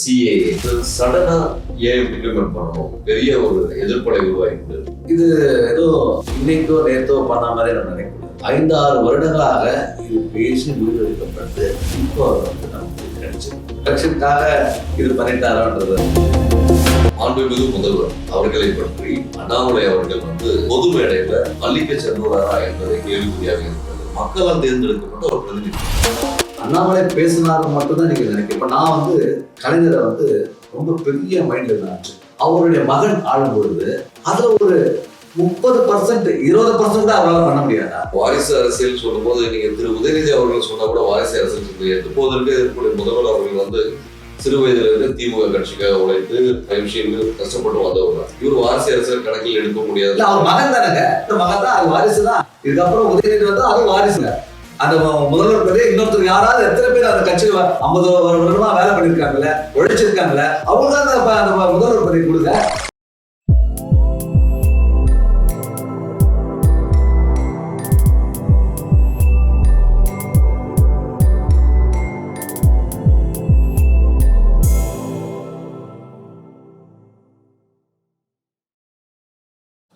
CA சடனா ஏன் implement பண்ணணும். பெரிய ஒரு எதிர்ப்படை உருவாகிட்டு இது ஏதோ இன்னைக்கோ நேத்தோ பண்ண மாதிரி நான் நினைக்கிறேன் ஆறு வருடங்களாக இது பேசி முடிவெடுக்கப்பட்டு இப்போ வந்து நமக்கு கிடைச்சு எலெக்ஷனுக்காக இது பண்ணிட்டாரான்றது. மாண்புமிகு முதல்வர் அவர்களை பற்றி அண்ணாமலை அவர்கள் வந்து பொது மேடையில மல்லிகை சென்றுள்ளாரா என்பதை கேள்விக்குறியாக இருக்கிறது. மக்களால் தேர்ந்தெடுக்கப்பட்ட ஒரு பிரதிநிதி. அண்ணாமலை பேசினாரு மட்டும்தான் நீங்க நினைக்கிறேன் இப்ப நான் வந்து கலைஞரை வந்து ரொம்ப பெரிய மைண்ட்ல இருந்தாச்சு அவருடைய மகன் ஆளும் பொழுது அதுல ஒரு முப்பது பர்சன்ட் இருபது பர்சன்ட் அவரால் பண்ண முடியாதா? வாரிசு அரசியல் சொல்லும்போது நீங்க திரு உதயநிதி அவர்கள் சொன்னா கூட வாரிசு அரசியல் சொல்லி எப்போதற்கு இருக்கக்கூடிய முதல்வர் அவர்கள் வந்து சிறு வயதுல இருந்து திமுக கட்சிக்காக உழைத்து விஷயங்கள் கஷ்டப்பட்டு வந்தவர் இவர் வாரிசு அரசியல் கணக்கில் எடுக்க முடியாது. அவர் மகன் தானேங்க. மகன் தான் அது வாரிசு தான் இதுக்கப்புறம் உதயநிதி வந்து அது வாரிசுங்க. அந்த முதல்வர் பேரு இன்னொருத்தர் யாராவது எத்தனை பேர் அந்த கட்சியில் ஐம்பது வருடமா வேலை பண்ணிருக்காங்கல்ல உழைச்சிருக்காங்கல்ல அவங்க அந்த முதல்வர் பதவி கொடுங்க.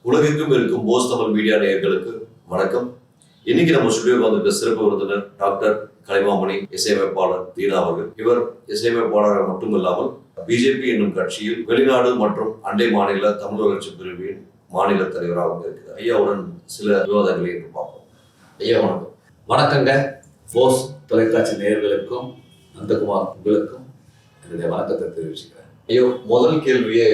உலகெங்கும் இருக்கும் போஸ் தமிழ் மீடியா நேயர்களுக்கு வணக்கம். இன்னைக்கு நம்ம ஸ்டுடியோக்கு வந்திருக்க சிறப்பு விருந்தினர் டாக்டர் கலைமாமணி இசையமைப்பாளர் தீனா அவர்கள். இவர் இசையமைப்பாளர் மட்டும் இல்லாமல் பிஜேபி என்னும் கட்சியில் வெளிநாடு மற்றும் அண்டை மாநில தமிழ் வளர்ச்சி பிரிவின் மாநில தலைவராகவும் இருக்கிறார். ஐயாவுடன் சில விவாதங்களை இன்று பார்ப்போம். ஐயா வணக்கம். வணக்கங்க. போஸ் தொலைக்காட்சி நேயர்களுக்கும் நந்தகுமார் உங்களுக்கும் என்னுடைய வணக்கத்தை தெரிவிச்சுக்கிறேன். ஐயோ முதல் கேள்வியே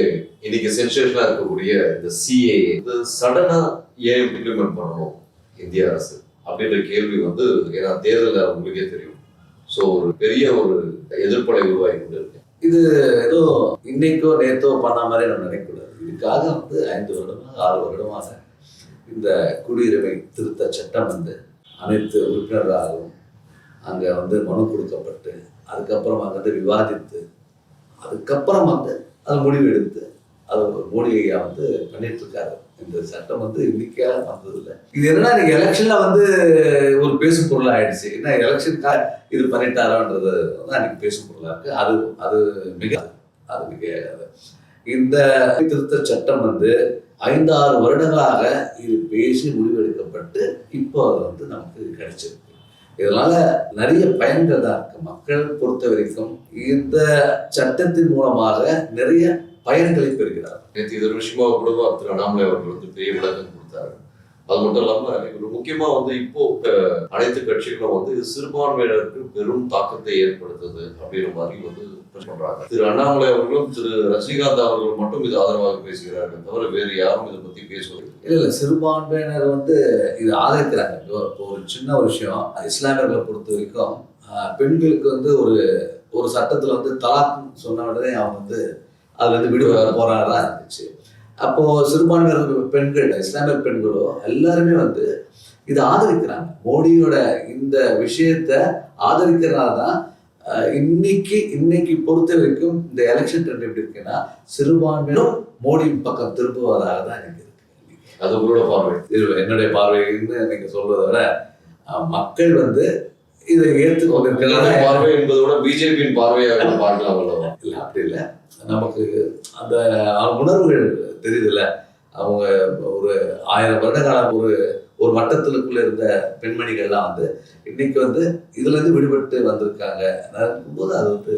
இன்னைக்கு சென்சேஷனா இருக்கக்கூடிய இந்த சிஏ இது சடனா ஏன் இம்ப்ளிமெண்ட் பண்ணணும் இந்திய அரசு. அப்படின்ற கேள்வி வந்து ஏன்னா தேர்தல் உங்களுக்கே தெரியும். ஸோ ஒரு பெரிய ஒரு எதிர்ப்பலை உருவாகி கொண்டு இருக்கு இது ஏதோ இன்னைக்கோ நேத்தோ பண்ண மாதிரி நம்ம நினைக்கக்கூடாது. இதுக்காக வந்து ஐந்து வருடமாக ஆறு வருடமாக இந்த குடியுரிமை திருத்த சட்டம் வந்து அனைத்து உறுப்பினர்களாகவும் அங்கே வந்து மனு கொடுக்கப்பட்டு அதுக்கப்புறம் அங்கே வந்து விவாதித்து அதுக்கப்புறம் வந்து அது முடிவு எடுத்து அது ஒரு மோடி ஐயா வந்து பண்ணிட்டு இருக்காரு. இந்த சட்டம் வந்து இன்னைக்காக வந்ததில்லை. இது என்னன்னா இன்னைக்கு எலெக்ஷன்ல வந்து ஒரு பேசும் பொருளா ஆயிடுச்சு. என்ன எலெக்ஷனுக்காக இது பண்ணிட்டாரான்றது வந்து அன்னைக்கு பேசும் பொருளா இருக்கு. அது அது மிக அது மிக இந்த திருத்த சட்டம் வந்து ஐந்தாறு வருடங்களாக இது பேசி முடிவெடுக்கப்பட்டு இப்போ அது வந்து நமக்கு கிடைச்சிருக்கு. இதனால நிறைய பயன்கள் தான் இருக்கு. மக்கள் பொறுத்த வரைக்கும் இந்த சட்டத்தின் மூலமாக நிறைய பயன்களை பெறுகிறார் நேற்று இது ஒரு விஷயமா கூட திரு அண்ணாமலை அவர்கள் வந்து பெரிய விளக்கம் கொடுத்தாரு. அது மட்டும் இல்லாம இவர் முக்கியமா வந்து இப்போ அனைத்து கட்சிகளும் வந்து சிறுபான்மையினருக்கு பெரும் தாக்கத்தை ஏற்படுத்துது அப்படின்ற மாதிரி வந்து பண்றாங்க திரு அண்ணாமலை அவர்களும் திரு ரஜினிகாந்த் அவர்கள் மட்டும் இது ஆதரவாக பேசுகிறார்கள் தவிர வேறு யாரும் இதை பத்தி பேசுவதில்லை. இல்ல இல்ல சிறுபான்மையினர் வந்து இது ஆதரிக்கிறாங்க. இப்போ ஒரு சின்ன விஷயம் இஸ்லாமியர்களை பொறுத்த வரைக்கும் பெண்களுக்கு வந்து ஒரு ஒரு சட்டத்துல வந்து தலாக் சொன்ன உடனே அவங்க வந்து அதுல இருந்து விடுபட போறாங்களா இருந்துச்சு. அப்போ சிறுபான்மையினர் பெண்கள் இஸ்லாமிய பெண்களோ எல்லாருமே வந்து இதை ஆதரிக்கிறாங்க. மோடியோட இந்த விஷயத்த ஆதரிக்கிறனால தான் இன்னைக்கு இன்னைக்கு பொறுத்த வரைக்கும் இந்த எலெக்ஷன் ட்ரெண்ட் எப்படி இருக்குன்னா சிறுபான்மையினரும் மோடி பக்கம் திரும்புவதாக தான் எனக்கு இருக்கு. அது உங்களோட பார்வை. இது என்னுடைய பார்வைன்னு நீங்க சொல்றதை விட மக்கள் வந்து இதை ஏற்றுக்கொண்டிருக்கிறாங்க பார்வை என்பதை விட பிஜேபியின் பார்வையாக பார்க்கலாம் அல்லவா இல்லை அப்படி இல்லை. நமக்கு அந்த உணர்வுகள் தெரியுதுல்ல. அவங்க ஒரு ஆயிரம் வருட காலம் ஒரு ஒரு வட்டத்துக்குள்ள இருந்த பெண்மணிகள்லாம் வந்து இன்னைக்கு வந்து இதுல இருந்து விடுபட்டு வந்திருக்காங்க. போது அது வந்து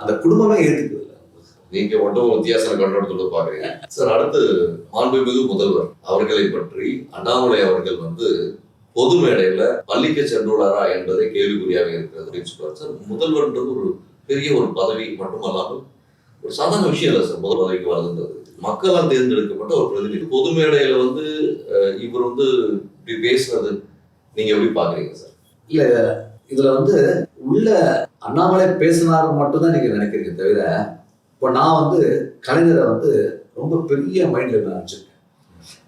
அந்த குடும்பமே ஏத்துக்குது. நீங்க மட்டும் வித்தியாசம் கண்ணோட்டத்தோட பாக்குறீங்க சார் அடுத்து மாண்புமிகு முதல்வர் அவர்களை பற்றி அண்ணாமலை அவர்கள் வந்து பொது மேடையில பள்ளிக்க சென்றுள்ளாரா என்பதை கேள்விக்குறியாக இருக்கிறது அப்படின்னு சொல்றாரு. சார் முதல்வர்ன்றது ஒரு பெரிய ஒரு பதவி மட்டுமல்லாமல் ஒரு சாதாரண விஷயம் இல்லை சார் முதல் பதவிக்கு வருதுன்றது மக்களால் தேர்ந்தெடுக்கப்பட்ட ஒரு பிரதிநிதி. பொது மேடையில வந்து இவர் வந்து இப்படி பேசுறது நீங்க எப்படி பாக்குறீங்க சார்? இல்ல இதுல வந்து உள்ள அண்ணாமலை பேசினார் மட்டும்தான் நீங்க நினைக்கிறீங்க தவிர இப்போ நான் வந்து கலைஞரை வந்து ரொம்ப பெரிய மைண்ட்ல நான் நினைச்சிருக்கேன்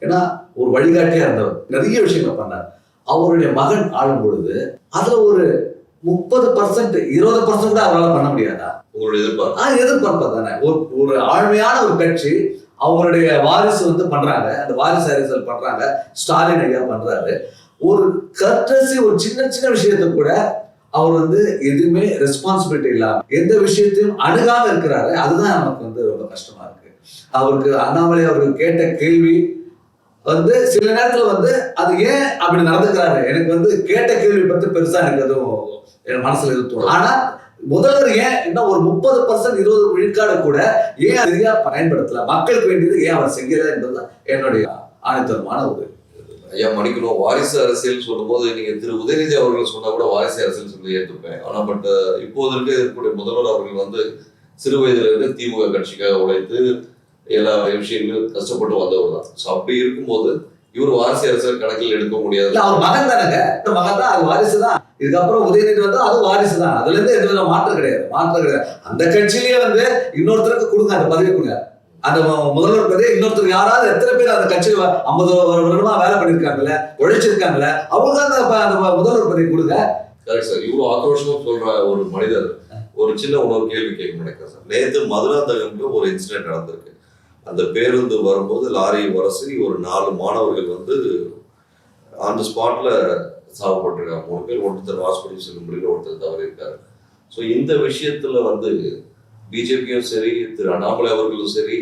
ஏன்னா ஒரு வழிகாட்டியா இருந்தவர். நிறைய விஷயங்கள் பண்ணார். அவருடைய மகன் ஆளும் பொழுது அதுல ஒரு முப்பது பர்சன்ட் இருபது பர்சன்ட் அவரால் பண்ண முடியாதா? உங்களுடைய எதிர்பார்ப்பு. எதிர்பார்ப்பா தானே. ஒரு ஒரு ஆழ்மையான ஒரு கட்சி அவங்களுடைய வாரிசு வந்து பண்றாங்க. அந்த வாரிசு அரசியல் பண்றாங்க. ஸ்டாலின் ஐயா பண்றாரு. ஒரு கர்டசி ஒரு சின்ன சின்ன விஷயத்தை கூட அவர் வந்து எதுவுமே ரெஸ்பான்சிபிலிட்டி இல்லாம எந்த விஷயத்தையும் அணுகாம இருக்கிறாரு. அதுதான் நமக்கு வந்து ரொம்ப கஷ்டமா இருக்கு. அவருக்கு அண்ணாமலை அவர்கள் கேட்ட கேள்வி வந்து சில நேரத்துல வந்து அது ஏன் அப்படி நடந்துக்கிறாரு? எனக்கு வந்து கேட்ட கேள்வி பத்தி பெருசா எனக்கு எதுவும் என் மனசுல இருக்கும் ஆனா முதல்வர் ஏன் இன்னும் ஒரு முப்பது பர்சன்ட் இருபது விழுக்காடு கூட ஏன் சரியா பயன்படுத்தல? மக்களுக்கு வேண்டியது ஏன் அவர் செய்யல என்பதுதான் என்னுடைய ஆணித்தரமான ஒரு ஐயா மணிக்கணும் வாரிசு அரசியல் சொல்லும்போது நீங்க திரு உதயநிதி அவர்கள் சொன்னா கூட வாரிசு அரசியல் சொல்லி ஏற்றுப்பேன் ஆனா பட் இப்போது இருக்க இருக்கக்கூடிய முதல்வர் அவர்கள் வந்து சிறு வயதுல இருந்து திமுக கட்சிக்காக உழைத்து எல்லா விஷயங்களும் கஷ்டப்பட்டு வந்தவர் தான். ஸோ அப்படி இருக்கும்போது இவர் வாரிசு அரசியல் கணக்கில் எடுக்க முடியாது. அவர் மகன் தானேங்க. இந்த மகன் தான் அது வாரிசு தான். இதுக்கப்புறம் உதயநிதி வந்து அது வாரிசு தான். அதுல இருந்து எந்த வித மாற்றம் கிடையாது. மாற்றம் கிடையாது. அந்த கட்சியிலேயே வந்து இன்னொருத்தருக்கு கொடுங்க அந்த பதவி கொடுங்க. அந்த முதல்வர் பதவி இன்னொருத்தர் யாராவது எத்தனை பேர் அந்த கட்சியில் ஐம்பது வருடமா வேலை பண்ணிருக்காங்கல்ல உழைச்சிருக்காங்கல்ல அவங்க அந்த முதல்வர் பதவி கொடுங்க. கரெக்ட் சார் இவ்வளவு ஆக்ரோஷமா சொல்ற ஒரு மனிதர் ஒரு சின்ன இன்னொரு கேள்வி கேட்க நினைக்கிறேன் சார் நேத்து மதுராந்தகம்ல ஒரு இன்சிடென்ட் நடந்திருக்கு. அந்த பேருந்து வரும்போது லாரியை உரசி ஒரு நாலு மாணவர்கள் வந்து ஆன் த ஸ்பாட்ல மூணு பேர் ஒருத்தர் ஹாஸ்பிட்டல் செல்லும் முடியல ஒருத்தர் தவறியிருக்காரு. ஸோ இந்த விஷயத்தில் வந்து பிஜேபியும் சரி திரு அண்ணாமலை அவர்களும் சரி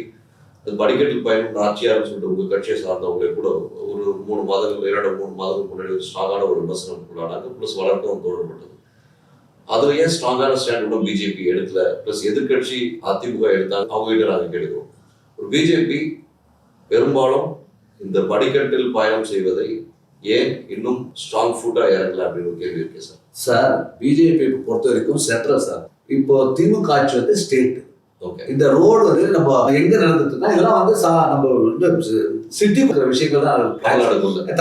அது படிக்கட்டில் பயணம் நாச்சியார்னு சொல்லிட்டு உங்கள் கட்சியை சார்ந்தவங்களே கூட ஒரு மூணு மாதங்கள் இரண்டு மூணு மாதங்கள் முன்னாடி ஒரு ஸ்ட்ராங்கான ஒரு விமர்சனம் உள்ளானாங்க. ப்ளஸ் வளர்க்கவும் தோழப்பட்டது அதுல ஏன் ஸ்ட்ராங்கான ஸ்டாண்ட் கூட பிஜேபி எடுக்கல? ப்ளஸ் எதிர்கட்சி அதிமுக எடுத்தாங்க. அவங்க கிட்ட நாங்க கேட்கிறோம் பிஜேபி பெரும்பாலும் இந்த படிக்கட்டில் பயணம் செய்வதை ஏன் இன்னும் ஸ்ட்ராங் ஃபுட்டா இறங்கல அப்படின்னு கேள்வி இருக்கு சார். சார் பிஜேபி பொறுத்த வரைக்கும் சென்ட்ரல் சார். இப்போ திமுக ஆட்சி வந்து ஸ்டேட் ஓகே இந்த ரோடு வந்து நம்ம எங்க நடந்துட்டுனா இதெல்லாம் வந்து சா- நம்ம சிட்டி விஷயங்கள் தான்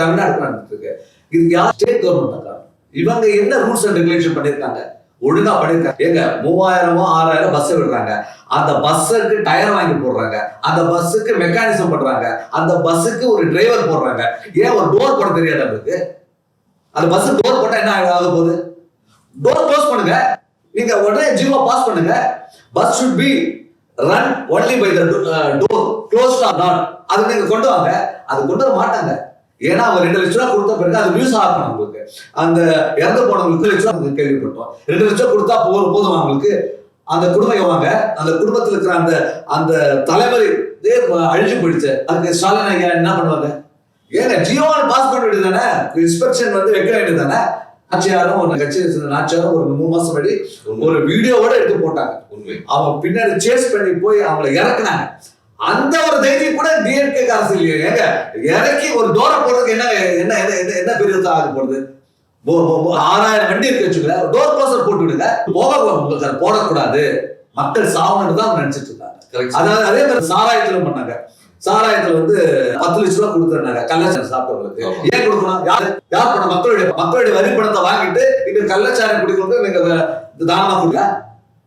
தமிழ்நாடு நடந்துட்டு இருக்கு இது யார் ஸ்டேட் கவர்மெண்ட் தான் இவங்க என்ன ரூல்ஸ் அண்ட் ரெகுலேஷன் பண்ணிருக்காங்க ஒழுங்கா பண்ணிருக்காங்க ஏங்க மூவாயிரமோ ஆறாயிரம் பஸ் விடுறாங்க. அந்த பஸ்ஸுக்கு டயர் வாங்கி போடுறாங்க. அந்த பஸ்ஸுக்கு மெக்கானிசம் பண்றாங்க. அந்த பஸ்ஸுக்கு ஒரு டிரைவர் போடுறாங்க. ஏன் ஒரு டோர் போட தெரியாது நம்மளுக்கு? அந்த பஸ் டோர் போட்டா என்ன ஆக போகுது? டோர் க்ளோஸ் பண்ணுங்க. நீங்க உடனே ஜீவோ பாஸ் பண்ணுங்க. Bus should be run only by the door close or not அது நீங்க கொண்டு வாங்க. அது கொண்டு வர மாட்டாங்க. ஏன்னா அவங்க ரெண்டு லட்ச ரூபா கொடுத்த பிறகு அது நியூஸ் ஆகணும் உங்களுக்கு அந்த இறந்து போனவங்களுக்கு லட்ச ரூபா கேள்விப்பட்டோம். ரெண்டு லட்சம் ரூபா கொடுத்தா போதும் போதும் அவங்களுக்கு அந்த குடும்பம் எவாங்க அந்த குடும்பத்தில் இருக்கிற அந்த அந்த தலைமுறை அழிஞ்சு போயிடுச்சு. அதுக்கு ஸ்டாலின் ஐயா என்ன பண்ணுவாங்க? ஏங்க ஜியோவான் பாஸ் பண்ண வேண்டியது தானே இன்ஸ்பெக்ஷன் வந்து வைக்க வேண்டியது தானே நாச்சியாரும் ஒரு சேர்ந்த நாச்சியாரும் ஒரு மூணு மாசம் முன்னாடி ஒரு வீடியோவோட எடுத்து போட்டாங்க. உண்மை. அவங்க பின்னாடி சேஸ் பண்ணி போய் அவங்கள இறக்குனாங்க. அந்த ஒரு தைரியம் கூட டிஎம்கே அரசு இல்லையா. ஏங்க இறக்கி ஒரு டோரை போடுறதுக்கு என்ன என்ன என்ன என்ன- பெரிய ஆக போடுது ஆறாயிரம் வண்டி இருக்கு வச்சுக்கல டோர் க்ளோசர் போட்டு விடுங்க. போக போடக்கூடாது. மக்கள் சாவணும்னு தான் நினைச்சிட்டு கரெக்ட் அதாவது அதே மாதிரி சாராயத்துல பண்ணாங்க. சாராயத்துல வந்து பத்து லட்ச ரூபா கொடுத்துருந்தாங்க. கள்ளச்சாரம் சாப்பிட்டவங்களுக்கு. ஏன் கொடுக்கணும்? யார் யார் பணம் மக்களுடைய மக்களுடைய வரி பணத்தை வாங்கிட்டு இந்த கள்ளச்சாரம் குடிக்கிறது நீங்க தானமா கொடுங்க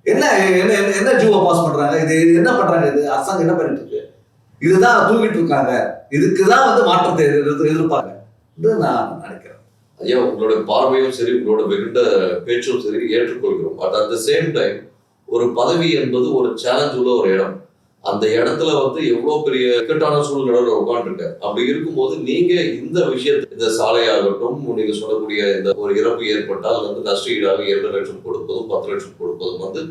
என்ன என்ன என்ன- என்ன ஜூவா பாஸ் பண்றாங்க? இது என்ன பண்றாங்க? இது அரசாங்கம் என்ன பண்ணிட்டு இருக்கு? இதுதான் தூங்கிட்டு இருக்காங்க. இதுக்குதான் வந்து மாற்றத்தை எதிர் எதிர்ப்பாங்க. என்று நான் நினைக்கிறேன். ஐயா உங்களுடைய பார்வையும் சரி உங்களோட வெகுண்ட பேச்சும் சரி ஏற்றுக்கொள்கிறோம். But at the same time ஒரு பதவி என்பது ஒரு சேலஞ்ச் உள்ள ஒரு இடம். அந்த இடத்துல வந்து எவ்வளவு பெரிய இக்கட்டான சூழ்நிலையில் உட்காந்துருக்க அப்படி இருக்கும்போது நீங்க இந்த விஷயத்தை இந்த சாலையாகட்டும் நீங்க சொல்லக்கூடிய இந்த ஒரு இறப்பு ஏற்பட்டால் வந்து நஷ்ட ஈடாக இரண்டு லட்சம் கொடுப்பதும் பத்து லட்சம் கொடுப்பதும் வந்து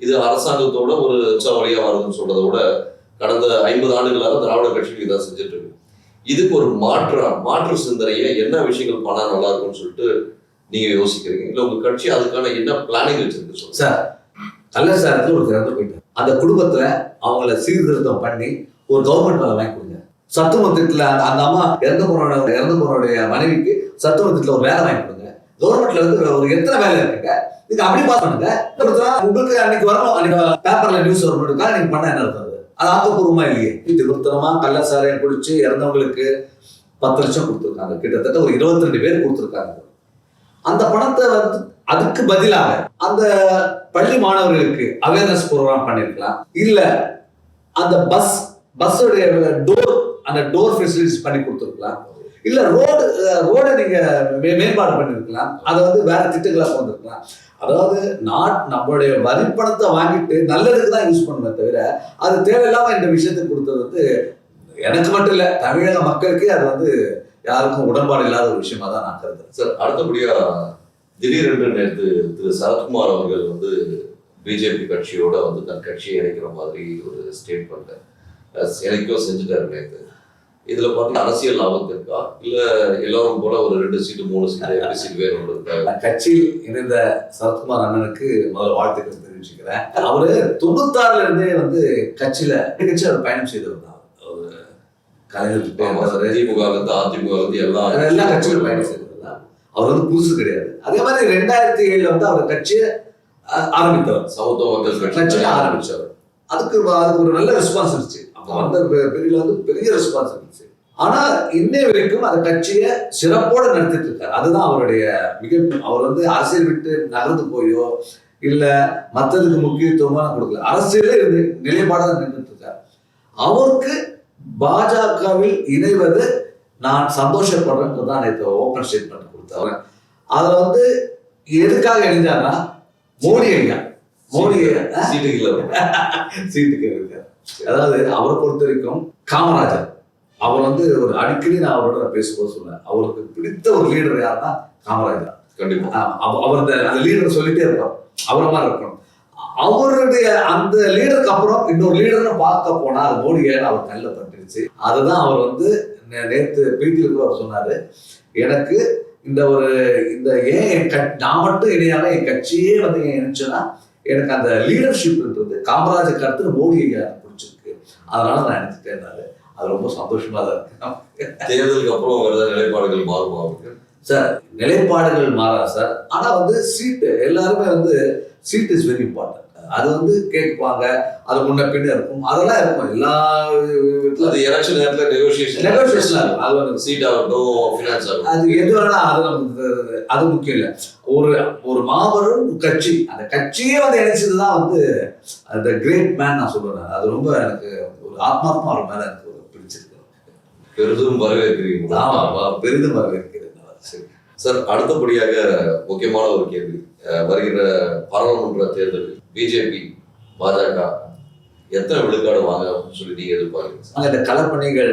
இது அரசாங்கத்தோட ஒரு வழியா வருதுன்னு சொல்றதை விட கடந்த ஐம்பது ஆண்டுகளாக திராவிட கட்சிகள் இதான் செஞ்சுட்டு இருக்கு இதுக்கு ஒரு மாற்று மாற்று சிந்தனையை என்ன விஷயங்கள் பண்ணா நல்லா இருக்கும்னு சொல்லிட்டு நீங்க யோசிக்கிறீங்க? இல்ல உங்க கட்சி அதுக்கான என்ன பிளானிங் வச்சிருக்கு சார் நல்ல சாரத்தில் ஒரு திறந்து போயிட்டார் அந்த குடும்பத்தில் அவங்கள சீர்திருத்தம் பண்ணி ஒரு கவர்மெண்ட் வேலை வாங்கி கொடுங்க. சத்துணவு திட்டத்தில் அந்த அந்த அம்மா இறந்து போனோட இறந்து போனோடைய மனைவிக்கு சத்துணவு திட்டத்துல ஒரு வேலை வாங்கி கொடுங்க. கவர்மெண்ட்ல வந்து ஒரு எத்தனை வேலை இருக்குங்க? நீங்க அப்படி பாஸ் பண்ணுங்க. உங்களுக்கு அன்னைக்கு வரணும். அன்னைக்கு பேப்பர்ல நியூஸ் வரணும்னுக்கா நீங்க பண்ண என்ன இருந்தது அது? ஆக்கப்பூர்வமா இல்லையே. திருத்தனமா கள்ளசாரையை குடிச்சு இறந்தவங்களுக்கு பத்து லட்சம் கொடுத்துருக்காங்க. கிட்டத்தட்ட ஒரு இருபத்தி ரெண்டு பேர் கொடுத்துருக்காங்க. அந்த பணத்தை வந்து அதுக்கு பதிலாக அந்த பள்ளி மாணவர்களுக்கு அவேர்னஸ் ப்ரோக்ராம் பண்ணிருக்கலாம். இல்ல அந்த பஸ் பஸ்ஸோடைய டோர் அந்த டோர் ஃபெசிலிட்டிஸ் பண்ணி கொடுத்துருக்கலாம். இல்ல ரோடு ரோடை நீங்க மே- மேம்பாடு பண்ணிருக்கலாம். அதை வந்து வேற திட்டங்களா கொண்டிருக்கலாம். அதாவது நாட் நம்மளுடைய வரிப்பணத்தை வாங்கிட்டு நல்லதுக்கு தான் யூஸ் பண்ணுவேன் தவிர அது தேவையில்லாம இந்த விஷயத்துக்கு கொடுத்தது வந்து எனக்கு மட்டும் இல்லை தமிழக மக்களுக்கே அது வந்து யாருக்கும் உடன்பாடு இல்லாத ஒரு விஷயமா தான் நான் கருதுறேன். சார் அடுத்தபடியா திடீரென்று நேற்று திரு சரத்குமார் அவர்கள் வந்து பிஜேபி கட்சியோட வந்து தன் கட்சியை இணைக்கிற மாதிரி ஒரு ஸ்டேட்மெண்ட் இணைக்கோ செஞ்சுட்டாரு நேற்று இதுல பார்த்தீங்கன்னா அரசியல் லாபம் இருக்கா? இல்ல எல்லாரும் போல ஒரு ரெண்டு சீட்டு மூணு சீட்டு எம்பி சீட் வேணும் இருக்கா? கட்சியில் இணைந்த சரத்குமார் அண்ணனுக்கு முதல்ல வாழ்த்துக்கள் தெரிவிச்சுக்கிறேன். அவரு தொண்ணூத்தாறுல இருந்தே வந்து கட்சியில கட்சியில் அவர் பயணம் செய்தவர் தான். கலைஞர்கிட்ட ஆமா, இருந்தவர் திமுக இருந்து அதிமுக இருந்து எல்லா எல்லா கட்சியிலும் பயணம் செய்தவர் தான் அவர் வந்து புதுசு கிடையாது. அதே மாதிரி ரெண்டாயிரத்தி ஏழுல வந்து அவர் கட்சியை ஆரம்பித்தவர். சமத்துவ மக்கள் கட்சி கட்சியை ஆரம்பிச்சவர். அதுக்கு அதுக்கு ஒரு நல்ல ரெஸ்பான்ஸ் இருந்துச்சு. அப்போ வந்த பெரிய வந்து பெரிய ரெஸ்பான்ஸ் இருந்துச்சு. ஆனா இன்னை வரைக்கும் அந்த கட்சியை சிறப்போட நடத்திட்டு இருக்காரு. அதுதான் அவருடைய மிக அவர் வந்து அரசியல் விட்டு நகர்ந்து போயோ இல்ல மத்ததுக்கு முக்கியத்துவமா கொடுக்கல. அரசியலே இருந்து நிலைப்பாடாக நின்றுட்டு இருக்காரு. அவருக்கு பாஜகவில் இணைவது நான் சந்தோஷப்படுறேன்றது தான் நேற்று ஓப்பன் ஸ்டேட்மெண்ட் கொடுத்தவர் அதுல வந்து எதுக்காக இணைஞ்சாருன்னா மோடி ஐயா. மோடி ஐயா. சீட்டுகள் சீட்டுக்கு இருக்கார். அதாவது அவரை பொறுத்த வரைக்கும் காமராஜர். அவர் வந்து ஒரு அடிக்கடி நான் அவரோட பேசும்போது சொன்னேன் அவருக்கு பிடித்த ஒரு லீடர் யாருன்னா காமராஜர். கண்டிப்பா. அவர் அந்த அந்த லீடர் சொல்லிட்டே இருப்பார். அவரை மாதிரி இருக்கணும். அவருடைய அந்த லீடருக்கு அப்புறம் இன்னொரு லீடர்னு பார்க்க போனா அது மோடியை அவர் கண்ணில் பட்டுருச்சு? அதுதான் அவர் வந்து நே- நேத்து பேட்டியில் கூட அவர் சொன்னாரு. எனக்கு இந்த ஒரு இந்த ஏன் என் கட் நான் மட்டும் இணையாம என் கட்சியே வந்து ஏன் இணைச்சேன்னா எனக்கு அந்த லீடர்ஷிப்ன்றது காமராஜர் அடுத்து மோடி பிடிச்சிருக்கு. அதனால நான் நினைச்சிட்டே இருந்தாரு அது ரொம்ப சந்தோஷமா தான் இருக்கு. தேர்தலுக்கு அப்புறம் வேற நிலைப்பாடுகள் மாறுமா அவருக்கு? சார் நிலைப்பாடுகள் மாறா சார். ஆனா வந்து சீட்டு எல்லாருமே வந்து சீட் இஸ் வெரி இம்பார்ட்டன்ட் அது வந்து கேட்பாங்க அது முன்ன பின்ன இருக்கும். அதெல்லாம் இருக்கும். எல்லா வீட்டுல அது எலெக்ஷன் நேரத்துல நெகோசியேஷன் நெகோசியேஷன் இருக்கும். அது வந்து சீட் ஆகட்டும் ஃபினான்ஸ் ஆகட்டும். அது எது வேணா அது நமக்கு அது முக்கியம் இல்லை. ஒரு ஒரு மாபெரும் கட்சி. அந்த கட்சியே வந்து இணைச்சது தான் வந்து அந்த கிரேட் மேன் நான் சொல்றேன். அது ரொம்ப எனக்கு ஒரு ஆத்மாத்மா அவர் மேல எனக்கு ஒரு பிடிச்சிருக்கு. பெரிதும் வரவேற்கிறீங்களா ஆமா பெரிதும் வரவேற்கிறேன். சரி. சார் அடுத்தபடியாக முக்கியமான ஒரு கேள்வி. வருகிற பாராளுமன்ற தேர்தலில் பிஜேபி பாஜக எத்தனை விழுக்காடு வாங்க அப்படின்னு சொல்லி நீங்க எதிர்பார்க்கறீங்க? நாங்கள் இந்த களப்பணிகள்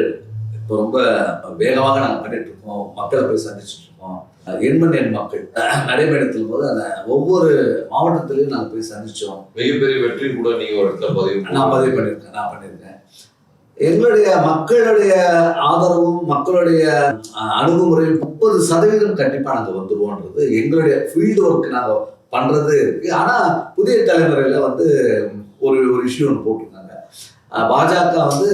இப்போ ரொம்ப வேகமாக நாங்கள் பண்ணிட்டு இருக்கோம் மக்களை போய் சந்திச்சுட்டு இருக்கோம் எண்மண் எண் மக்கள் நடைபயணத்தின் போது அந்த ஒவ்வொரு மாவட்டத்திலையும் நாங்கள் போய் சந்திச்சோம். மிகப்பெரிய வெற்றி கூட நீங்க ஒரு இடத்துல பதிவு நான் பதிவு பண்ணியிருக்கேன் நான் பண்ணியிருக்கேன் எங்களுடைய மக்களுடைய ஆதரவும் மக்களுடைய அணுகுமுறையும் முப்பது சதவீதம் கண்டிப்பாக நாங்கள் வந்துருவோன்றது எங்களுடைய ஃபீல்டு ஒர்க் நாங்கள் பண்ணுறது இருக்கு. ஆனால் புதிய தலைமுறையில் வந்து ஒரு ஒரு இஷ்யூ ஒன்று போட்டிருந்தாங்க. பாஜக வந்து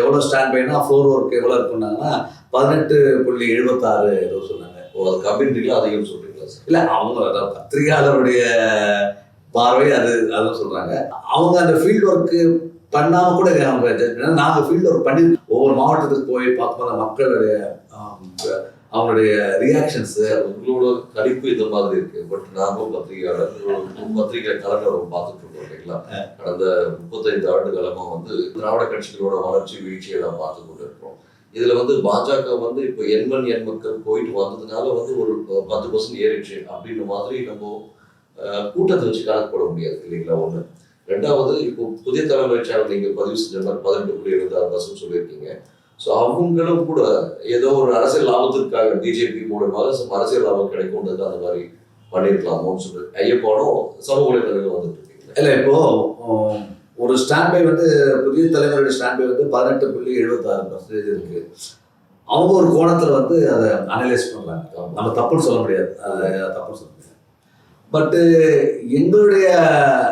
எவ்வளோ ஸ்டாண்ட் பைனா ஃப்ளோர் ஒர்க் எவ்வளோ இருக்குன்னாங்கன்னா பதினெட்டு புள்ளி எழுபத்தாறு ஏதோ சொன்னாங்க. ஓ, அது கம்யூனிட்டில அதிகம் சொல்றீங்களா சார்? இல்ல அவங்க பத்திரிகையாளருடைய பார்வை அது அதுவும் சொல்றாங்க. அவங்க அந்த ஃபீல்ட் ஒர்க்கு பண்ணாம கூட அவங்க judge பண்ணல. நாங்க ஃபீல்ட் ஒர்க் பண்ணி ஒவ்வொரு மாவட்டத்துக்கு போய் பார்க்கும்போது மக்களுடைய அவங்களுடைய ரியாக்ஷன்ஸ் உங்களோட கணிப்பு இந்த மாதிரி இருக்கு. பட் நாமும் பத்திரிகையாளர் ஒரு பத்திரிகை கலண்டரை பார்த்துட்டு இருக்கோம் இல்லைங்களா? கடந்த முப்பத்தைந்து ஆண்டு காலமா வந்து திராவிட கட்சிகளோட வளர்ச்சி வீழ்ச்சியை எல்லாம் பார்த்து கொண்டு இருக்கிறோம் இதுல வந்து பாஜக வந்து இப்போ எண்மண் எண் மக்கள் போயிட்டு வந்ததுனால வந்து ஒரு பத்து பர்சன்ட் ஏறிடுச்சு. அப்படின்ற மாதிரி நம்ம கூட்டத்தை வச்சு கணக்கு போட முடியாது இல்லைங்களா ஒண்ணு? ரெண்டாவது இப்போ புதிய தலைமுறை சேனல் நீங்க பதிவு செஞ்ச மாதிரி பதினெட்டு புள்ளி எழுபத்தாறு பர்சன்ட் சொல்லியிருக்கீங்க. ஸோ அவங்களும் கூட ஏதோ ஒரு அரசியல் லாபத்திற்காக பிஜேபி மூலமாக அரசியல் லாபம் கிடைக்கும்ன்றது அந்த மாதிரி பண்ணியிருக்கலாமோன்னு சொல்லி ஐயப்பாடும் சமூக வலைதளங்கள் வந்துட்டு இருக்கீங்க. இல்ல இப்போ ஒரு ஸ்டாண்ட் பை வந்து புதிய தலைவருடைய ஸ்டாண்ட் பை வந்து பதினெட்டு புள்ளி எழுபத்தாறு பர்சன்டேஜ் இருக்கு. அவங்க ஒரு கோணத்துல வந்து அதை அனலைஸ் பண்றாங்க. நம்ம தப்புன்னு சொல்ல முடியாது. தப்புன்னு சொல்ல முடியாது. பட்டு எங்களுடைய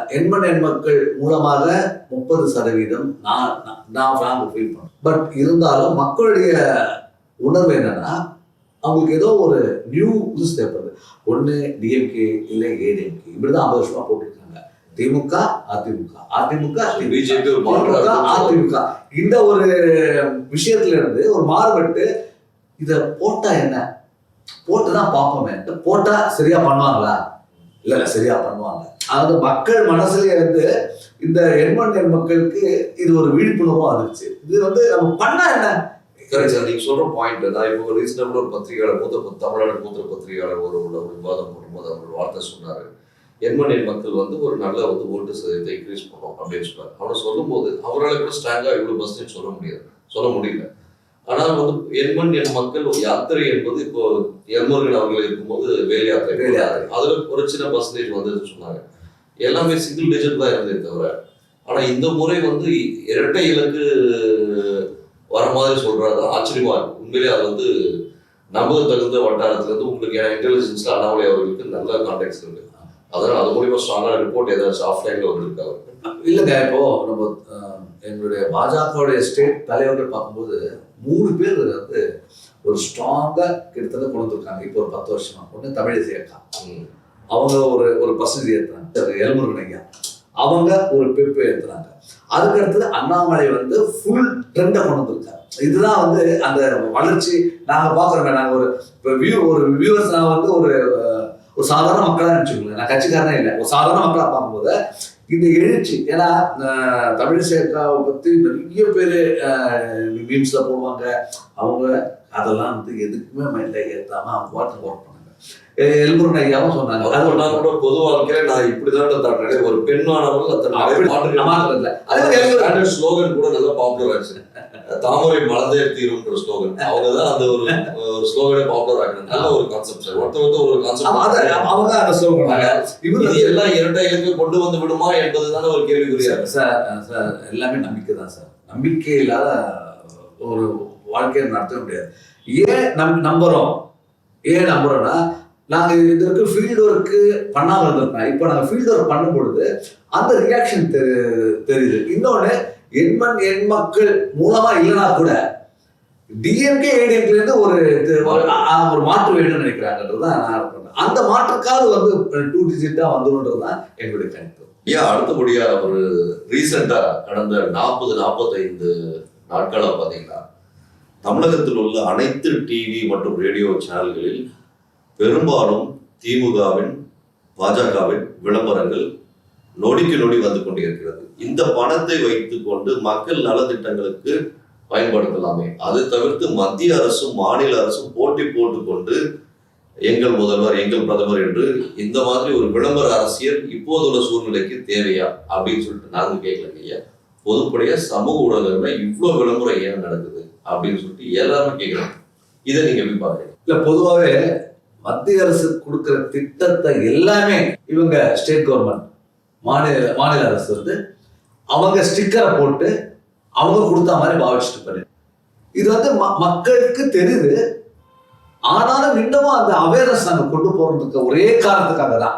எண்மண் எண் மக்கள் மூலமாக முப்பது சதவீதம் நான் நான்- நாங்கள் ஃபீல் பண்ணோம் பட் இருந்தாலும் மக்களுடைய உணர்வு என்னன்னா அவங்களுக்கு ஏதோ ஒரு நியூ புதுசு தேவைப்படுது ஒன்று டிஎம்கே இல்லை ஏடிஎம்கே இப்படிதான் ஐம்பது வருஷமா போட்டுருக்காங்க. திமுக அதிமுக. அதிமுக பிஜேபி அதிமுக. இந்த ஒரு விஷயத்துல இருந்து ஒரு மாறுபட்டு இத போட்டா என்ன? போட்டுதான் பார்ப்போமே. போட்டா சரியா பண்ணுவாங்களா? இல்லை சரியா பண்ணுவாங்க. அதாவது மக்கள் மனசுலயே வந்து இந்த எண்மன் மக்களுக்கு இது ஒரு விழிப்புணர்வும் இருந்துச்சு இது வந்து நம்ம பண்ணா என்ன? கரெக்ட் சார் நீங்க சொல்ற பாயிண்ட் தான். இப்போ ரீசனபிள் ஒரு பத்திரிகையாளர் மூத்த தமிழ்நாடு மூத்த பத்திரிகையாளர் ஒரு ஒரு விவாதம் பண்ணும்போது அவர் ஒரு வார்த்தை சொன்னாரு. எண்மணியன் மக்கள் வந்து ஒரு நல்ல வந்து ஓட்டு சதவீதத்தை இன்க்ரீஸ் பண்ணோம் அப்படின்னு சொன்னார். அவரை சொல்லும்போது அவரால் கூட ஸ்ட்ராங்கா இவ்வளவு பஸ்ன்னு சொல்ல முடியாது. சொல்ல முடியல. ஆனால் வந்து எண்மண் என் மக்கள் யாத்திரை என்பது இப்போ எல்முருகன் அவர்கள் இருக்கும்போது வேல் யாத்திரை வேல் யாத்திரை. அதுல ஒரு சின்ன பர்சன்டேஜ் வந்து சொன்னாங்க. எல்லாமே சிங்கிள் டிஜிட் தான் இருந்தே தவிர ஆனா இந்த முறை வந்து இரட்டை இலக்கு வர மாதிரி சொல்றது ஆச்சரியமா இருக்கு. உண்மையிலேயே அது வந்து நம்ப தகுந்த வட்டாரத்துல இருந்து உங்களுக்கு இன்டெலிஜென்ஸ்ல அண்ணாமலை அவர்களுக்கு நல்ல கான்டாக்ட்ஸ் இருக்கு. அதனால அது மூலியமா ஸ்ட்ராங்கான ரிப்போர்ட் ஏதாச்சும் ஆஃப்லைன்ல வந்திருக்கு? அவருக்கு இல்லைங்க இப்போ நம்ம எங்களுடைய பாஜகவுடைய ஸ்டேட் தலைவர்கள் பார்க்கும்போது மூணு பேர் வந்து ஒரு ஸ்ட்ராங்கா கிட்டத்தட்ட கொண்டு வந்திருக்காங்க. இப்போ ஒரு பத்து வருஷமா. ஒன்று தமிழிசை அக்கா. அவங்க ஒரு ஒரு பர்சன்டேஜ் ஏற்றுறாங்க எல்முருகன் ஐயா. அவங்க ஒரு பெப்பு ஏற்றுறாங்க அதுக்கு அடுத்தது அண்ணாமலை வந்து ஃபுல் ட்ரெண்டை கொண்டு வந்திருக்காங்க இதுதான் வந்து அந்த வளர்ச்சி. நாங்கள் பார்க்குறோமே நாங்கள் ஒரு இப்போ வியூ ஒரு வியூவர்ஸ் நான் வந்து ஒரு ஒரு சாதாரண மக்களாக நினச்சிக்கோங்க நான் கட்சிக்காரனே இல்லை. ஒரு சாதாரண மக்களாக பார்க்கும்போது இந்த எழுச்சி. ஏன்னா அஹ், தமிழிசை அக்காவை பற்றி நிறைய பேர் மீம்ஸில் போடுவாங்க. அவங்க அதெல்லாம் வந்து எதுக்குமே மைண்டில் ஏற்றாமல் அவங்க வாட்டில் ஒர்க் பண்ணாங்க. எல்முருகன் ஐயாவும் சொன்னாங்க. அது நான் கூட பொது வாழ்க்கையில நான் இப்படிதான் தன்னடை ஒரு பெண்ணானவர்கள் ஸ்லோகன் கூட நல்லா பாப்புலர் ஆச்சு. தாமரை மலர்ந்தே தீரும்ன்ற ஸ்லோகன் அவங்க தான் அந்த ஒரு ஒரு ஸ்லோகனே பாப்புலர் ஆக்கினாங்க. நல்ல ஒரு கான்செப்ட் சார் ஒருத்த ஒருத்த ஒரு கான்செப்ட் அவங்க அந்த சொல்றாங்க இவர் இது எல்லாம் இரட்டை இலக்கு கொண்டு வந்து விடுமா என்பதுதானே ஒரு கேள்விக்குறியா. சார் சார் எல்லாமே நம்பிக்கை தான் சார். நம்பிக்கை இல்லாத ஒரு வாழ்க்கையை நடத்த முடியாது. ஏன் நம் நம்புறோம்? ஏன் நம்புறோம்னா நாங்க இதற்கு ஃபீல்டு ஒர்க்கு பண்ணாம இருந்திருக்கோம். இப்போ நாங்க ஃபீல்டு ஒர்க் பண்ணும் பொழுது அந்த ரியாக்ஷன் தெரியுது. இன்னொன்னு எண்மண் எண் மக்கள் மூலமா இல்லைனா கூட டிஎம்கே ஏடிஎம்கே இருந்து ஒரு இது- ஒரு ஒரு மாற்று வேணும்னு நினைக்கிறாங்கன்றது தான் நான் பண்ணேன் அந்த மாற்றுக்காவது வந்து டூ டிஜிட்டா வந்துருன்றது தான் எங்களுடைய கணிப்பு ஏன் அடுத்தபடியா ஒரு ரீசெண்டா கடந்த நாற்பது நாற்பத்தைந்து நாட்களா பாத்தீங்கன்னா தமிழகத்தில் உள்ள அனைத்து டிவி மற்றும் ரேடியோ சேனல்களில் பெரும்பாலும் திமுகவின் பாஜகவின் விளம்பரங்கள் நொடிக்கு நொடி வந்து கொண்டிருக்கிறது. இந்த பணத்தை வைத்துக்கொண்டு மக்கள் நலத்திட்டங்களுக்கு பயன்படுத்தலாமே. அதை தவிர்த்து மத்திய அரசும் மாநில அரசும் போட்டி போட்டுக்கொண்டு எங்கள் முதல்வர் எங்கள் பிரதமர் என்று இந்த மாதிரி ஒரு விளம்பர அரசியல் இப்போதுள்ள சூழ்நிலைக்கு தேவையா அப்படின்னு சொல்லிட்டு நாங்கள் கேட்கலங்க ஐயா. பொதுப்படையா சமூக ஊடகங்கள்ல இவ்வளவு விளம்பரம் ஏன் நடக்குது அப்படின்னு சொல்லிட்டு எல்லாருமே கேட்குறாங்க. இதை நீங்க எப்படி பாக்குறீங்க இல்ல பொதுவாகவே மத்திய அரசு கொடுக்கிற திட்டத்தை எல்லாமே இவங்க ஸ்டேட் கவர்மெண்ட் மாநில மாநில அரசு வந்து அவங்க ஸ்டிக்கரை போட்டு அவங்க கொடுத்த மாதிரி பாவிச்சுட்டு பண்ணி இது வந்து ம- மக்களுக்கு தெரியுது. ஆனாலும் இன்னமும் அந்த அவேர்னஸ் நாங்கள் கொண்டு போறதுக்கு ஒரே காரணத்துக்காக தான்.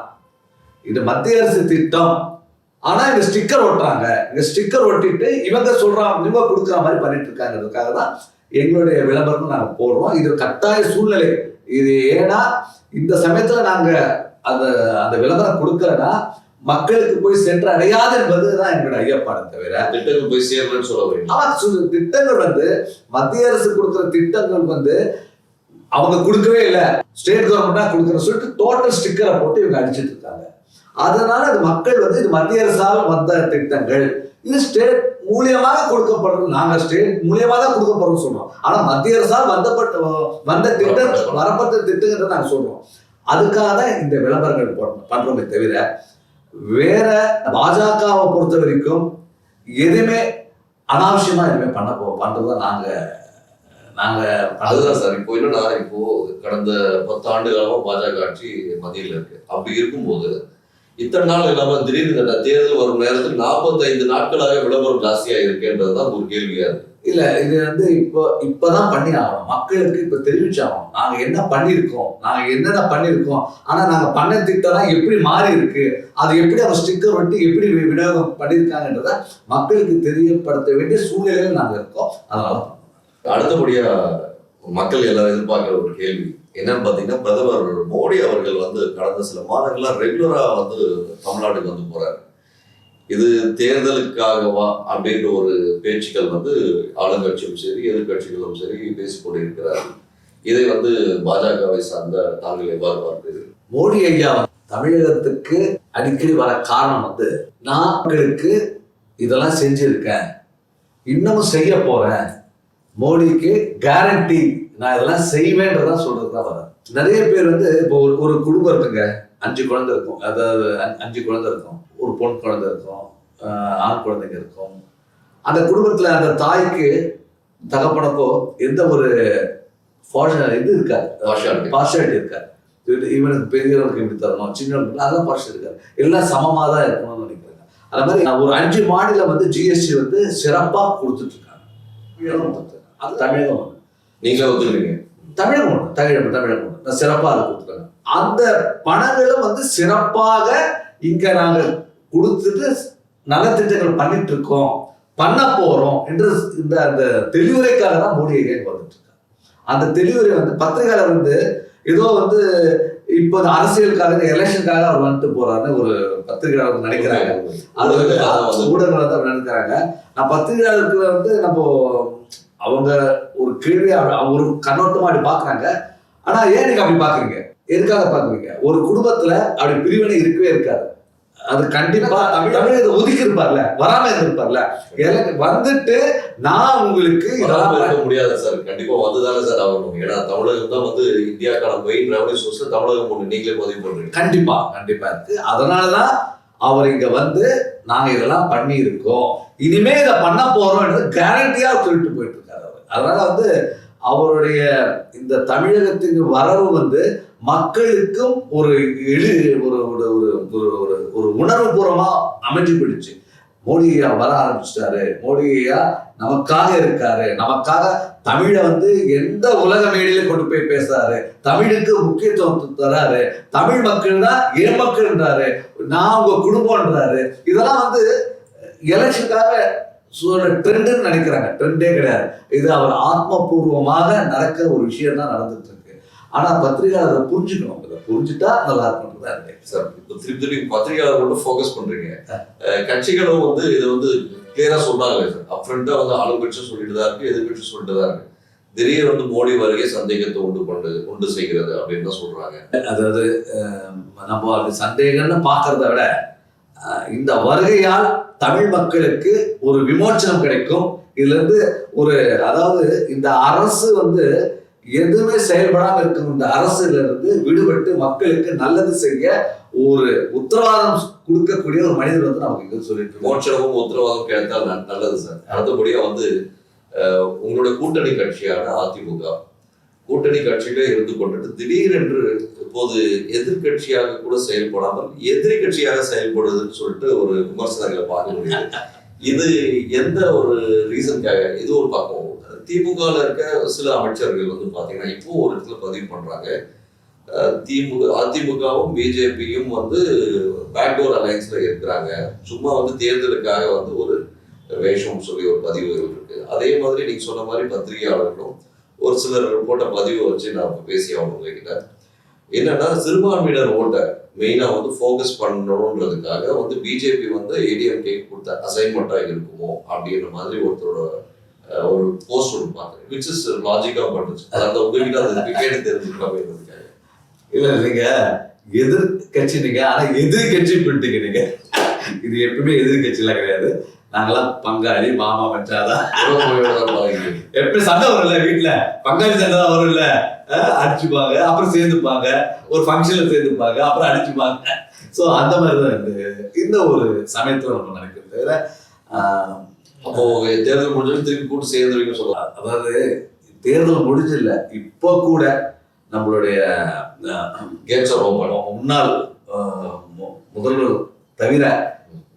இது மத்திய அரசு திட்டம். ஆனா இங்க ஸ்டிக்கர் ஓட்டுறாங்க இங்க ஸ்டிக்கர் ஒட்டிட்டு இவங்க சொல்றாங்க இவங்க கொடுக்குற மாதிரி பண்ணிட்டு இருக்காங்கிறதுக்காக தான் எங்களுடைய விளம்பரம் நாங்கள் போடுறோம். இது கட்டாய சூழ்நிலை. இது ஏன்னா இந்த சமயத்துல நாங்க அந்த அந்த விளம்பரம் கொடுக்கலன்னா மக்களுக்கு போய் சென்று அடையாது என்பதுதான் எங்களுடைய ஐயப்பாடு தவிர திட்டங்கள் போய் சேரலன்னு சொல்ல வரீங்க. திட்டங்கள் வந்து மத்திய அரசு கொடுக்கிற திட்டங்கள் வந்து அவங்க கொடுக்கவே இல்லை. ஸ்டேட் கவர்மெண்டா கொடுக்குற சொல்லிட்டு டோட்டல் ஸ்டிக்கரை போட்டு இவங்க அடிச்சிட்டு இருக்காங்க. அதனால அது மக்கள் வந்து இது மத்திய அரசால் வந்த திட்டங்கள். இது ஸ்டேட் மூலியமாக கொடுக்கப்படுறது. நாங்க ஸ்டேட் மூலியமா தான் கொடுக்கப்படுறோம் சொல்றோம். ஆனா மத்திய அரசால் வந்தப்பட்ட வந்த திட்டம் வரப்பட்ட திட்டங்களை நாங்க சொல்றோம். அதுக்காக தான் இந்த விளம்பரங்கள் பண்றோமே தவிர வேற பாஜகவை பொறுத்த வரைக்கும் எதுவுமே அனாவசியமா எதுவுமே பண்ண போ பண்றதை நாங்க நாங்க அதுதான் சார். இப்போ என்னன்னா இப்போ கடந்த பத்து ஆண்டு காலமா பாஜக ஆட்சி மத்தியில் இருக்கு. அப்படி இருக்கும்போது இத்தனை நாள் இல்லாம திடீர்னு தேர்தல் வரும் நேரத்தில் நாற்பத்தைந்து நாட்களாக விளம்பரம் ஜாஸ்தியா இருக்குன்றதுதான் ஒரு கேள்வியா இருக்கு. இல்ல இது வந்து இப்போ இப்பதான் பண்ணி ஆகணும் மக்களுக்கு இப்ப தெரிவிச்சாகணும். நாங்க என்ன பண்ணியிருக்கோம்? நாங்க என்னென்ன பண்ணியிருக்கோம்? ஆனா நாங்க பண்ண திட்டம்லாம் எப்படி மாறி இருக்கு? அது எப்படி அவங்க ஸ்டிக்கர் ஒட்டி எப்படி விநியோகம் பண்ணியிருக்காங்கன்றத மக்களுக்கு தெரியப்படுத்த வேண்டிய சூழ்நிலையில நாங்க இருக்கோம். அதனால அடுத்தபடியா மக்கள் எல்லாரும் எதிர்பார்க்கிற ஒரு கேள்வி. என்னன்னு பாத்தீங்கன்னா பிரதமர் மோடி அவர்கள் வந்து கடந்த சில மாதங்களா ரெகுலரா வந்து தமிழ்நாட்டுக்கு வந்து போறாரு. இது தேர்தலுக்காகவா அப்படின்ற ஒரு பேச்சுக்கள் வந்து ஆளுங்கட்சியும் சரி எதிர்கட்சிகளும் சரி பேசிக்கொண்டிருக்கிறார்கள் இதை வந்து பாஜகவை சார்ந்த தாங்கள் எவ்வாறு பார்க்கிறீர்கள் மோடி ஐயா தமிழகத்துக்கு அடிக்கடி வர காரணம் வந்து நான் மக்களுக்கு இதெல்லாம் செஞ்சிருக்கேன். இன்னமும் செய்ய போறேன். மோடிக்கு கேரண்டி நான் இதெல்லாம் செய்வேன்றதான் சொல்றதுதான் வரேன் நிறைய பேர் வந்து இப்போ ஒரு ஒரு குடும்பம் இருக்குங்க. அஞ்சு குழந்தை இருக்கும். அதாவது அஞ்சு- அஞ்சு குழந்தை இருக்கும். ஒரு பொன் குழந்தை இருக்கும். ஆண் குழந்தைங்க இருக்கும். அந்த குடும்பத்துல அந்த தாய்க்கு தகப்பனுக்கோ எந்த ஒரு இது இருக்காது. Partiality. பார்ஷாலிட்டி இருக்காது. இது இவனுக்கு பெரியவனுக்கு இப்படி தரணும் சின்னவனுக்கு அதெல்லாம் பார்ஷல் இருக்காது. எல்லாம் சமமாக தான் இருக்கணும்னு நினைக்கிறாங்க. அது மாதிரி ஒரு அஞ்சு மாநிலம் வந்து ஜிஎஸ்டி வந்து சிறப்பாக கொடுத்துட்டு இருக்காங்க. அது தமிழகம். நீங்களே ஒத்துக்கிறீங்க. தமிழகம் தமிழகம் தமிழகம். சிறப்பாக கொடுத்துருக்காங்க. அந்த பணங்களும் வந்து சிறப்பாக இங்க நாங்க கொடுத்துட்டு நலத்திட்டங்கள் பண்ணிட்டு இருக்கோம் பண்ண போறோம் என்று இந்த அந்த தெளிவுரைக்காக தான் மோடி ஐயா இங்க வந்துட்டு இருக்காங்க அந்த தெளிவுரை வந்து பத்திரிகையாளர் வந்து ஏதோ வந்து இப்போ அரசியலுக்காக எலெக்ஷனுக்காக அவர் வந்துட்டு போறாருன்னு ஒரு பத்திரிகையாளர் நினைக்கிறாங்க. அது வந்து ஊடகங்கள் அப்படி நினைக்கிறாங்க. நான் பத்திரிகையாளருக்கு வந்து நம்ம அவங்க ஒரு கேள்வி ஒரு கண்ணோட்டமா அப்படி பாக்குறாங்க ஆனா ஏன் நீங்க அப்படி பாக்குறீங்க? எதுக்காக பாக்குறீங்க? ஒரு குடும்பத்துல அப்படி பிரிவினை இருக்கவே இருக்காது. அது கண்டிப்பா தமிழகத்தை ஒதுக்கி இருப்பார்ல வராம இருந்திருப்பார்ல. வந்துட்டு நான் உங்களுக்கு இதெல்லாம் இருக்க முடியாது சார். கண்டிப்பா வந்துதானே சார் ஆகணும். ஏன்னா தமிழகம் தான் வந்து இந்தியாக்கான மெயின் ரெவன்யூ சோர்ஸ் தமிழகம் ஒண்ணு நீங்களே பதிவு பண்றீங்க கண்டிப்பா கண்டிப்பா இருக்கு. அதனாலதான் அவர் இங்க வந்து நாங்க இதெல்லாம் பண்ணி இருக்கோம் இனிமே இதை பண்ண போறோம் கேரண்டியா சொல்லிட்டு போயிட்டு இருக்காரு அவர். அதனால வந்து அவருடைய இந்த தமிழகத்துக்கு வரவு வந்து மக்களுக்கும் ஒரு எழு ஒரு ஒரு ஒரு ஒரு ஒரு ஒரு உணர்வு பூர்வமா அமைஞ்சு போயிடுச்சு. மோடியா வர ஆரம்பிச்சிட்டாரு. மோடியா நமக்காக இருக்காரு. நமக்காக தமிழை வந்து எந்த உலக மேடையில கொண்டு போய் பேசுறாரு. தமிழுக்கு முக்கியத்துவம் தராரு. தமிழ் மக்கள் தான் என் மக்கள்ன்றாரு. நான் உங்க குடும்பம்ன்றாரு. இதெல்லாம் வந்து எலெக்ஷனுக்காக ட்ரெண்டுன்னு நினைக்கிறாங்க. ட்ரெண்டே கிடையாது. இது அவர் ஆத்மபூர்வமாக நடக்க ஒரு விஷயம் தான் நடந்துட்டு இருக்கு ஆனா பத்திரிகையாளர் அதை புரிஞ்சுக்கணும். இதை புரிஞ்சுட்டா நல்லா இருக்கும்ன்றதா இருக்கு. சார் இப்ப திருப்பி திருப்பி பத்திரிகையாளர் மட்டும் ஃபோக்கஸ் பண்றீங்க. கட்சிகளும் வந்து இதை வந்து கிளியரா சொன்னாங்க. சார் அப்ரண்டா வந்து ஆளுங்கட்சி சொல்லிட்டு தான் இருக்கு எதிர்கட்சி சொல்லிட்டு தான் இருக்கு. திடீர் வந்து மோடி வருகை சந்தேகத்தை உண்டு பண்ணுது உண்டு செய்கிறது அப்படின்னு தான் சொல்றாங்க. அதாவது நம்ம அது சந்தேகம்னு பார்க்கறத விட இந்த வருகையால் தமிழ் மக்களுக்கு ஒரு விமோச்சனம் கிடைக்கும். இதுல இருந்து ஒரு அதாவது இந்த அரசு வந்து எதுவுமே செயல்படாமல் இருக்கும் இந்த அரசுல இருந்து விடுபட்டு மக்களுக்கு நல்லது செய்ய ஒரு உத்தரவாதம் கொடுக்கக்கூடிய ஒரு மனிதர் வந்து நமக்கு இது சொல்லிட்டு இருக்கோம் மோட்சமும் உத்தரவாதம் கிடைத்தால் நல்லது சார். அடுத்தபடியா வந்து உங்களுடைய கூட்டணி கட்சியான அதிமுக. கூட்டணி கட்சியிலே இருந்து கொண்டுட்டு திடீரென்று இப்போது எதிர்க்கட்சியாக கூட செயல்படாமல் எதிரி கட்சியாக செயல்படுதுன்னு சொல்லிட்டு ஒரு விமர்சனங்களை பார்க்க முடியும் இது எந்த ஒரு ரீசனுக்காக இது ஒரு பக்கம். திமுகவில் இருக்க சில அமைச்சர்கள் வந்து பாத்தீங்கன்னா இப்போ ஒரு இடத்துல பதிவு பண்றாங்க. திமுக அதிமுகவும் பிஜேபியும் வந்து பேக்டோர் அலையன்ஸ்ல இருக்கிறாங்க. சும்மா வந்து தேர்தலுக்காக வந்து ஒரு வேஷம் சொல்லி ஒரு பதிவுகள் இருக்கு. அதே மாதிரி நீங்க சொன்ன மாதிரி பத்திரிகையாளர்களும் ஒரு சிலர் போட்ட பதிவை வச்சு நான் பேசி ஆகணும் உங்ககிட்ட என்னன்னா சிறுபான்மையினர் ஓட்டை மெயினா வந்து ஃபோக்கஸ் பண்ணணுன்றதுக்காக வந்து பிஜேபி வந்து ஏடிஎம்கே கொடுத்த அசைன்மெண்ட்டாக இருக்குமோ அப்படின்ற மாதிரி ஒருத்தரோட ஒரு போஸ்ட் ஒன்று பார்த்தேன். விச் இஸ் லாஜிக்காக பண்ணுச்சு அதாவது உங்ககிட்ட அது கேட்டு தெரிஞ்சுக்கலாம் அப்படின்றதுக்காக. இல்ல நீங்க எதிர்கட்சி நீங்க ஆனா எதிர் நீங்கள் நீங்க இது எப்பவுமே எதிர் கட்சிலாம் கிடையாது. நாங்கெல்லாம் பங்காளி மாமா மச்சாதான். எப்பயும் சண்டை வரும்ல வீட்டுல பங்காளி சண்டை தான் வரும்ல? அடிச்சுப்பாங்க அப்புறம் சேர்ந்துப்பாங்க ஒரு ஃபங்க்ஷன்ல சேர்ந்துப்பாங்க அப்புறம் அடிச்சுப்பாங்க. சோ அந்த மாதிரி தான் இந்த இந்த ஒரு சமயத்துல நம்ம நினைக்கிறது அப்போ தேர்தல் முடிஞ்சு திருப்பி கூட்டு சேர்ந்துருவீங்கன்னு சொல்லலாம். அதாவது தேர்தல் முடிஞ்சில்ல இப்போ கூட நம்மளுடைய கேட்ஸ் ஓப்பன் முன்னாள் முதல்வர் தவிர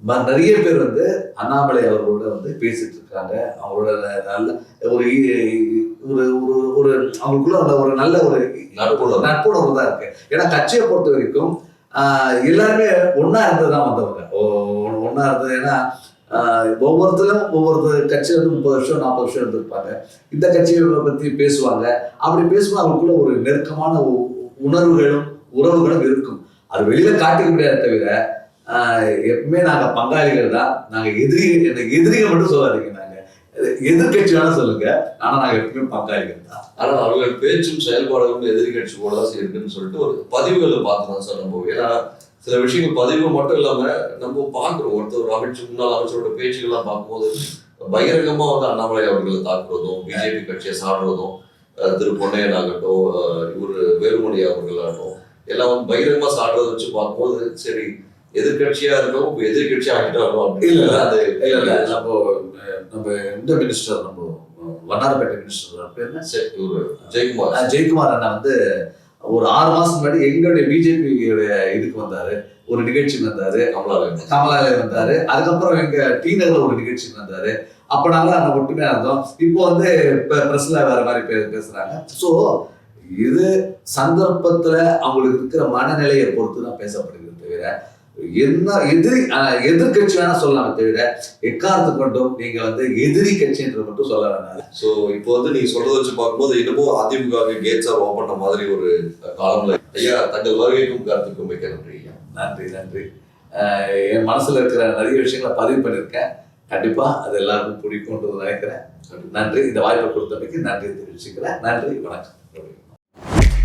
நிறைய பேர் வந்து அண்ணாமலை அவர்களோட வந்து பேசிட்டு இருக்காங்க. அவரோட நல்ல ஒரு ஒரு ஒரு ஒரு அவங்களுக்குள்ள ஒரு நல்ல ஒரு நட்புணர்வு. நட்புணர்வு தான் இருக்கு. ஏன்னா கட்சியை பொறுத்த வரைக்கும் எல்லாருமே ஒண்ணா இருந்து தான் வந்தவங்க. ஒ- ஒண்ணா இருந்தது. ஏன்னா ஒவ்வொருத்தரும் ஒவ்வொரு கட்சி வந்து முப்பது வருஷம் நாற்பது வருஷம் இருந்திருப்பாங்க. இந்த கட்சியை பத்தி பேசுவாங்க. அப்படி பேசும்போது அவங்களுக்குள்ள ஒரு நெருக்கமான உணர்வுகளும் உறவுகளும் இருக்கும். அது வெளியில காட்டிக்க முடியாத தவிர எப்பவுமே நாங்கள் பங்காளிகள் தான். நாங்கள் எதிரி எனக்கு எதிரிகள் மட்டும் சொல்லாதீங்க நாங்கள் எதிர்கட்சி வேணா சொல்லுங்க. ஆனால் நாங்கள் எப்பவுமே பங்காளிகள் தான். ஆனால் அவர்கள் பேச்சும் செயல்பாடுகளும் எதிரி கட்சி கூட தான் இருக்குன்னு சொல்லிட்டு ஒரு பதிவுகளை பார்த்துதான் சார் நம்ம ஏன்னா சில விஷயங்கள் பதிவு மட்டும் இல்லாம நம்ம பார்க்குறோம். ஒருத்தர் ஒரு அமைச்சர் முன்னாள் அமைச்சரோட பேச்சுகள்லாம் பார்க்கும்போது பகிரங்கமா வந்து அண்ணாமலை அவர்களை தாக்குறதும் பிஜேபி கட்சியை சாடுறதும் திரு பொன்னையன் ஆகட்டும் இவர் வேலுமணி அவர்கள் ஆகட்டும் எல்லாம் வந்து பகிரங்கமா சாடுறதை வச்சு பார்க்கும்போது சரி எதிர்கட்சியா இருக்கவும் இப்ப எதிர்கட்சி ஆகிட்டாலும் இல்ல, இல்ல. அது இல்ல நம்ம நம்ம இந்த மினிஸ்டர் நம்ம வண்ணாரப்பேட்டை மினிஸ்டர் பேர் என்ன? ஜெயக்குமார். ஜெயக்குமார் அண்ணா வந்து ஒரு ஆறு மாசம் முன்னாடி எங்களுடைய பிஜேபி இதுக்கு வந்தாரு. ஒரு நிகழ்ச்சிக்கு வந்தாரு. கமலாலயம். கமலாலயம் வந்தாரு. அதுக்கப்புறம் எங்க டி நகர்ல ஒரு நிகழ்ச்சிக்கு வந்தாரு. அப்ப நாங்க அந்த ஒட்டுமையா இருந்தோம். இப்போ வந்து பிரஸ்ல வேற மாதிரி பே- பேசுறாங்க. சோ இது சந்தர்ப்பத்துல அவங்களுக்கு இருக்கிற மனநிலையை பொறுத்து தான் பேசப்படுகிறது தவிர என்ன எதிரி அஹ், எதிர்க்கட்சி வேணா சொல்லலாமே தவிர எக்காரத்து கொண்டும் நீங்க வந்து எதிரி கட்சின்ற மட்டும் சொல்ல வேணாம். சோ இப்போ வந்து நீங்க சொல்றத வச்சு பார்க்கும்போது இன்னமும் அதிமுக கேட்ஸ் ஆர் ஓபன் பண்ண மாதிரி ஒரு காலம்ல ஐயா தங்கள் வருகைக்கும் கருத்துக்கும் மிக்க நன்றி ஐயா. நன்றி நன்றி. என் மனசுல இருக்கிற நிறைய விஷயங்களை பதிவு பண்ணியிருக்கேன். கண்டிப்பா அது எல்லாருக்கும் பிடிக்கும்ன்றது நினைக்கிறேன். நன்றி. இந்த வாய்ப்பை கொடுத்தமைக்கு நன்றி தெரிவிச்சுக்கிறேன். நன்றி. வணக்கம்.